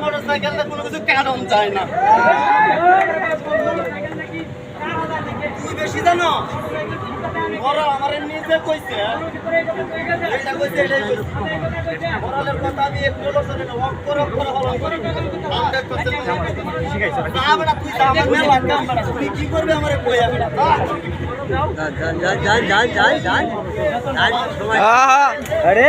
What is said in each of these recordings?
Motorcycle কোনো কিছু কেন যায় না জানো? ওরা আমার নিজে কইছে হ্যাঁ? এটা কইছে এটাই কইছে। ওরালের কথা আমি একটু লসরে না ওয়াক করে করে হলো করে আমরা করতে শিখাইছো না বড় তুই আমার না লাগা আমরা তুই কি করবে আমারে কই যাবে না अरे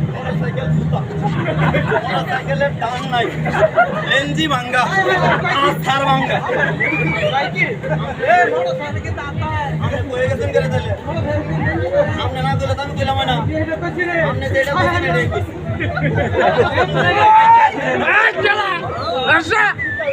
মোটরসাইকেল মোটরসাইকেলের টান নাই। এনজি ভাঙ্গা আস্থার ভাঙ্গা। আপনি না দিলে তো আমি দিলাম না। আপনি যেটা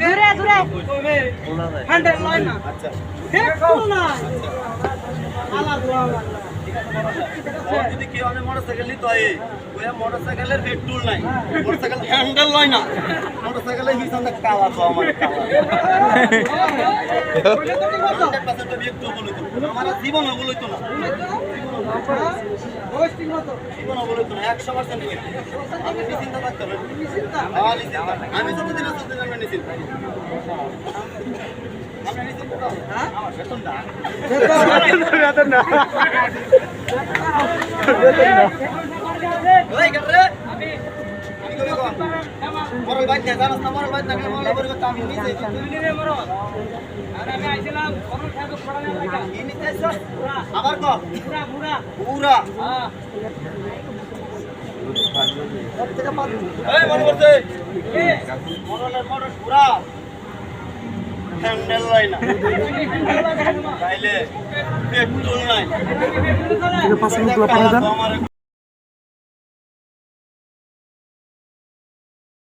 দূরে দূরে। হ্যান্ডেল লয় না। ঠিক কোন যদি কেউ আমি মোটরসাইকেল নিতে হয় ওই মোটরসাইকেলের পেট্রোল নাই। মোটরসাইকেল হ্যান্ডেল লয় না। মোটরসাইকেলের হিসাব কালা তো আমার কালা। তো জীবন জীবন বলিত না। আমি যতদিন ততদিন আমি নিশ্চিন্ত। আপনি নিশ্চিন্ত বেতন না। হ্যান্ডেল নাই না। তাইলে পেট্রোল নাই।